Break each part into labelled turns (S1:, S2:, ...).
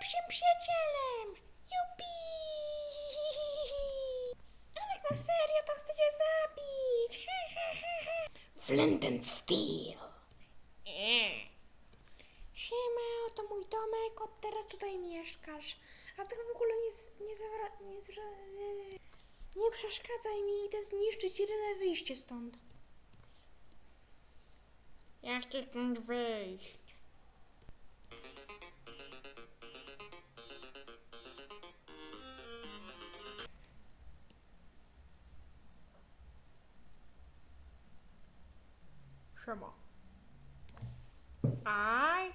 S1: najlepszym przyjacielem. Jupi! Ale na serio to chcę cię zabić. Flint and Steel. Siema, to mój domek, od teraz tutaj mieszkasz. A ty w ogóle nie, nie, zawra, nie, zra, nie przeszkadzaj mi, idę zniszczyć jedyne wyjście stąd. Ja chcę stąd wyjść. I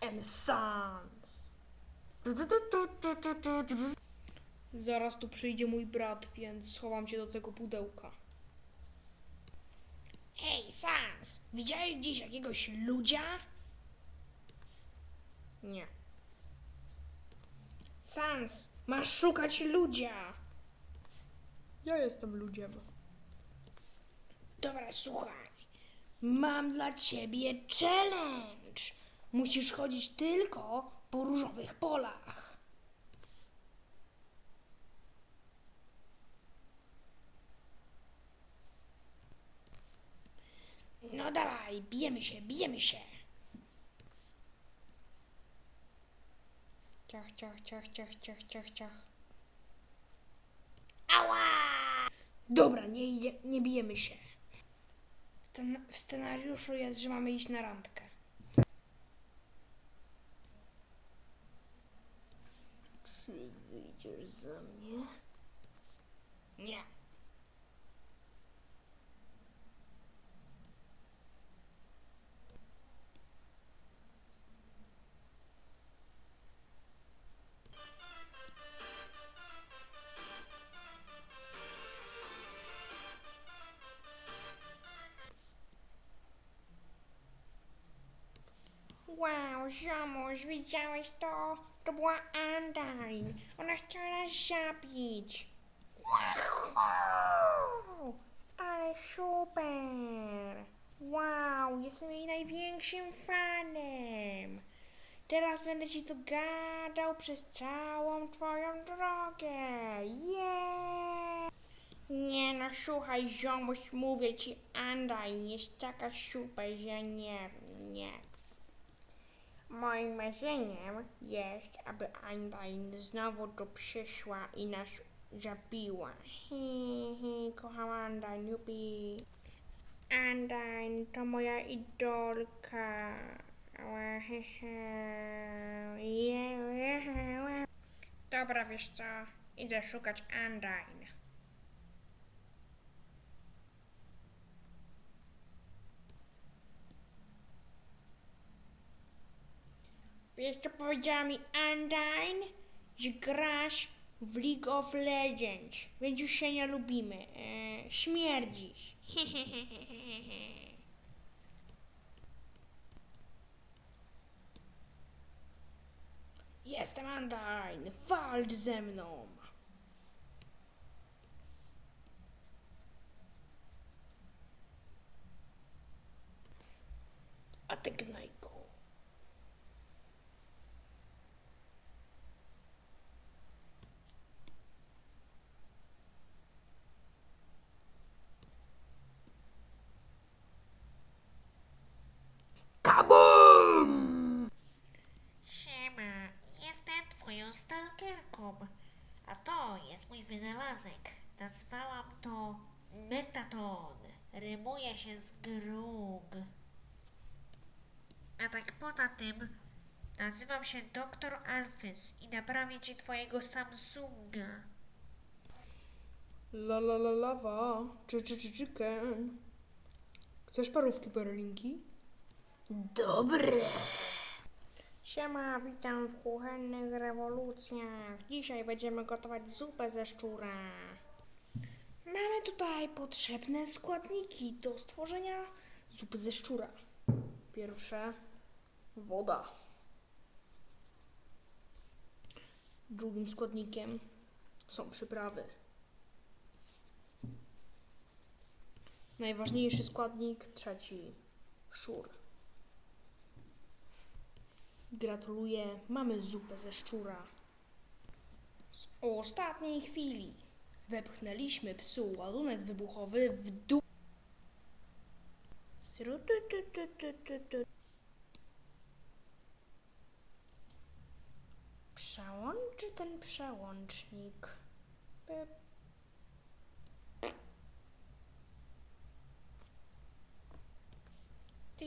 S1: am Sans. Zaraz tu przyjdzie mój brat, więc schowam się do tego pudełka. Hej, Sans! Widziałeś gdzieś jakiegoś ludzia? Nie. Sans! Masz szukać ludzia! Ja jestem ludziem. Dobra, słuchaj. Mam dla ciebie challenge. Musisz chodzić tylko po różowych polach. No dawaj, bijemy się, bijemy się. Ciach, ciach, ciach, ciach, ciach, ciach, ciach. Ała! Dobra, nie, idzie, nie bijemy się. W, scenariuszu jest, że mamy iść na randkę. Czy wyjdziesz za mnie? Nie. Ziomuś, widziałeś to? To była Undyne. Ona chciała nas zabić. Wow, ale super. Wow, jestem jej największym fanem. Teraz będę ci to gadał przez całą twoją drogę. Yeah! Nie no, słuchaj, ziomuś, mówię ci, Undyne jest taka super, że nie, nie. Moim marzeniem jest, aby Undyne znowu tu przyszła i nas zabiła. Hi, hi, kocham Undyne, jupi. Undyne to moja idolka. Dobra, wiesz co? Idę szukać Undyne. Wiesz co powiedziała mi Undyne? Że grasz w League of Legends, więc już się nie lubimy. E, śmierdzisz. Jestem Undyne, walcz ze mną. A ty gnajku. Kabum!
S2: Siema, jestem stalkerką, a to jest mój wynalazek. Nazwałam to metaton. Rymuje się z grug. A tak poza tym, nazywam się Dr. Alphys i naprawię ci twojego Samsunga.
S1: La la la lawa, czy czy czy chicken. Chcesz parówki berlinki? Dobre. Siema, witam w kuchennych rewolucjach. Dzisiaj będziemy gotować zupę ze szczura. Mamy tutaj potrzebne składniki do stworzenia zupy ze szczura. Pierwsze woda. Drugim składnikiem są przyprawy. Najważniejszy składnik, trzeci szczur. Gratuluję, mamy zupę ze szczura. Z ostatniej chwili Wepchnęliśmy psu ładunek wybuchowy w dół. Przełączy ten przełącznik.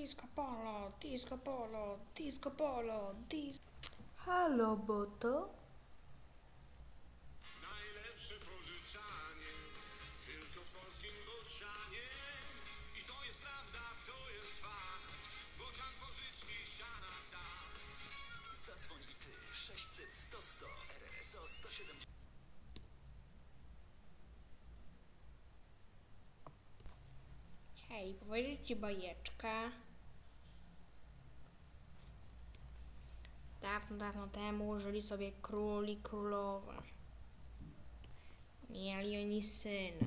S1: Disco polo, disco polo, disco polo, dis... Halo, Boto?
S3: Najlepsze pożyczanie, tylko w polskim Bocianie. I to jest prawda, to jest fakt, Bocian pożyczki siana da.
S4: Zadzwoń i ty 600 100 100 RSO 170
S1: Hej, powiedzieć ci bajeczkę. Dawno, dawno temu żyli sobie król i królowa. Mieli oni syna.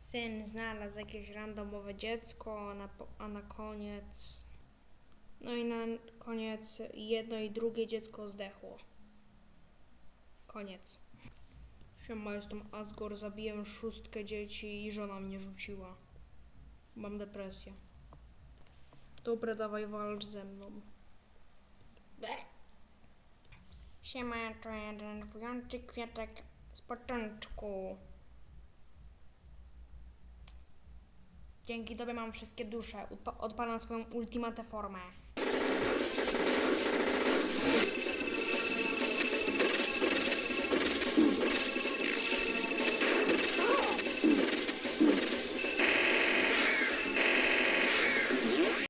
S1: Syn znalazł jakieś randomowe dziecko, a na, a na koniec... No i na koniec jedno i drugie dziecko zdechło. Koniec. Siema, jestem Asgore, zabiłem szóstkę dzieci i żona mnie rzuciła. Mam depresję. Dobra, dawaj walcz ze mną. Siema, to ja denerwujący kwiatek z początku. Dzięki tobie mam wszystkie dusze. Odpalam swoją ultimatę formę.